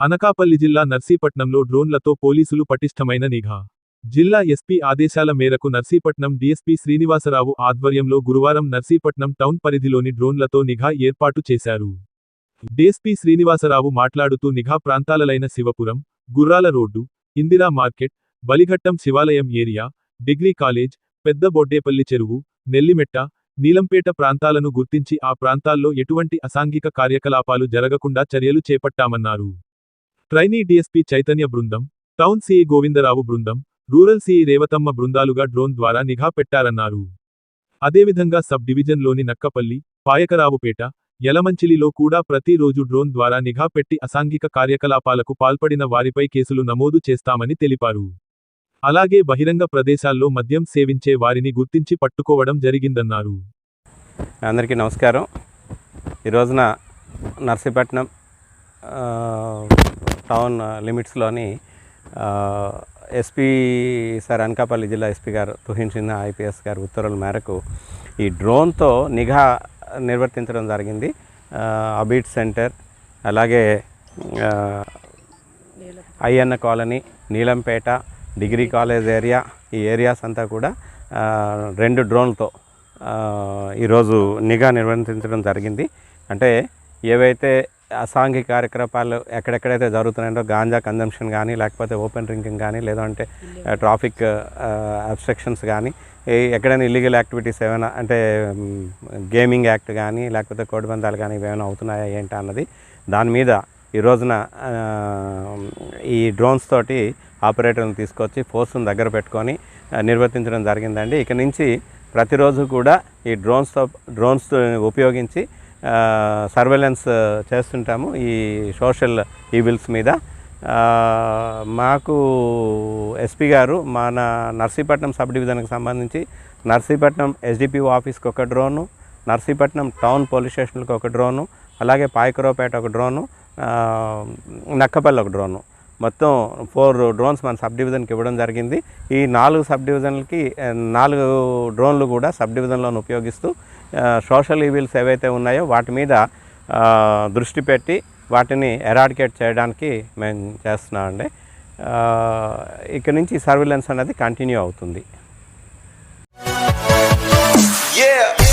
అనకాపల్లి జిల్లా నర్సీపట్నంలో డ్రోన్లతో పోలీసులు పటిష్టమైన నిఘా. జిల్లా ఎస్పీ ఆదేశాల మేరకు నర్సీపట్నం డీఎస్పీ శ్రీనివాసరావు ఆధ్వర్యంలో గురువారం నర్సీపట్నం టౌన్ పరిధిలోని డ్రోన్లతో నిఘా ఏర్పాటు చేశారు. డీఎస్పీ శ్రీనివాసరావు మాట్లాడుతూ నిఘా ప్రాంతాలలైన శివపురం గుర్రాల రోడ్డు ఇందిరా మార్కెట్ బలిఘట్టం శివాలయం ఏరియా డిగ్రీ కాలేజ్ పెద్ద బొడ్డేపల్లి చెరువు నెల్లిమెట్ట నీలంపేట ప్రాంతాలను గుర్తించి ఆ ప్రాంతాల్లో ఎటువంటి అసాంఘిక కార్యకలాపాలు జరగకుండా చర్యలు చేపట్టామన్నారు. ట్రైనీ డీఎస్పీ చైతన్య బృందం టౌన్ సీఈ గోవిందరావు బృందం రూరల్ సీఈ రేవతమ్మ బృందాలుగా డ్రోన్ ద్వారా నిఘా పెట్టారన్నారు. అదేవిధంగా సబ్ డివిజన్లోని నక్కపల్లి పాయకరావుపేట యలమంచిలిలో కూడా ప్రతిరోజు డ్రోన్ ద్వారా నిఘా పెట్టి అసాంఘిక కార్యకలాపాలకు పాల్పడిన వారిపై కేసులు నమోదు చేస్తామని తెలిపారు. అలాగే బహిరంగ ప్రదేశాల్లో మద్యం సేవించే వారిని గుర్తించి పట్టుకోవడం జరిగిందన్నారు. అందరికీ నమస్కారం. ఈరోజున నర్సీపట్నం టౌన్ లిమిట్స్లోని ఎస్పీ సార్ అనకాపల్లి జిల్లా ఎస్పీ గారు తుహిన్ సిన్హా ఐపీఎస్ గారు ఉత్తర్వుల మేరకు ఈ డ్రోన్తో నిఘా నిర్వర్తించడం జరిగింది. అబీట్ సెంటర్ అలాగే ఆ, Ayyanna colony Neelampeta degree college area ఈ ఏరియాస్ అంతా కూడా రెండు డ్రోన్లతో ఈరోజు నిఘా నిర్వర్తించడం జరిగింది. అంటే ఏవైతే అసాంఘిక కార్యకలాపాలు ఎక్కడెక్కడైతే జరుగుతున్నాయో గాంజా కన్జంప్షన్ కానీ లేకపోతే ఓపెన్ డ్రింకింగ్ కానీ లేదంటే ట్రాఫిక్ అబ్స్ట్రక్షన్స్ కానీ ఎక్కడైనా ఇల్లీగల్ యాక్టివిటీస్ ఏమైనా అంటే గేమింగ్ యాక్ట్ కానీ లేకపోతే కోడిబందాలు కానీ ఏమైనా అవుతున్నాయా ఏంటా అన్నది దాని మీద ఈ రోజున ఈ డ్రోన్స్ తోటి ఆపరేటర్లను తీసుకొచ్చి ఫోర్స్ను దగ్గర పెట్టుకొని నిర్వర్తించడం జరిగిందండి. ఇక నుంచి ప్రతిరోజు కూడా ఈ డ్రోన్స్తో డ్రోన్స్ ఉపయోగించి సర్వేలెన్స్ చేస్తుంటాము ఈ సోషల్ ఈవిల్స్ మీద. మాకు ఎస్పీ గారు మన నర్సీపట్నం సబ్ డివిజన్కి సంబంధించి నర్సీపట్నం ఎస్డిపిఓ ఆఫీస్కి ఒక డ్రోను నర్సీపట్నం టౌన్ పోలీస్ స్టేషన్కి ఒక డ్రోను అలాగే పాయకరావుపేట ఒక డ్రోను నక్కపల్లి ఒక డ్రోను. మొత్తం ఫోర్ డ్రోన్స్ మన సబ్ డివిజన్కి ఇవ్వడం జరిగింది. ఈ నాలుగు సబ్ డివిజన్లకి నాలుగు డ్రోన్లు కూడా సబ్ డివిజన్లను ఉపయోగిస్తూ సోషల్ ఈవిల్స్ ఏవైతే ఉన్నాయో వాటి మీద దృష్టి పెట్టి వాటిని ఎరాడికేట్ చేయడానికి మేము చేస్తున్నామండి. ఇక్కడ నుంచి సర్విలెన్స్ అనేది కంటిన్యూ అవుతుంది. Yeah!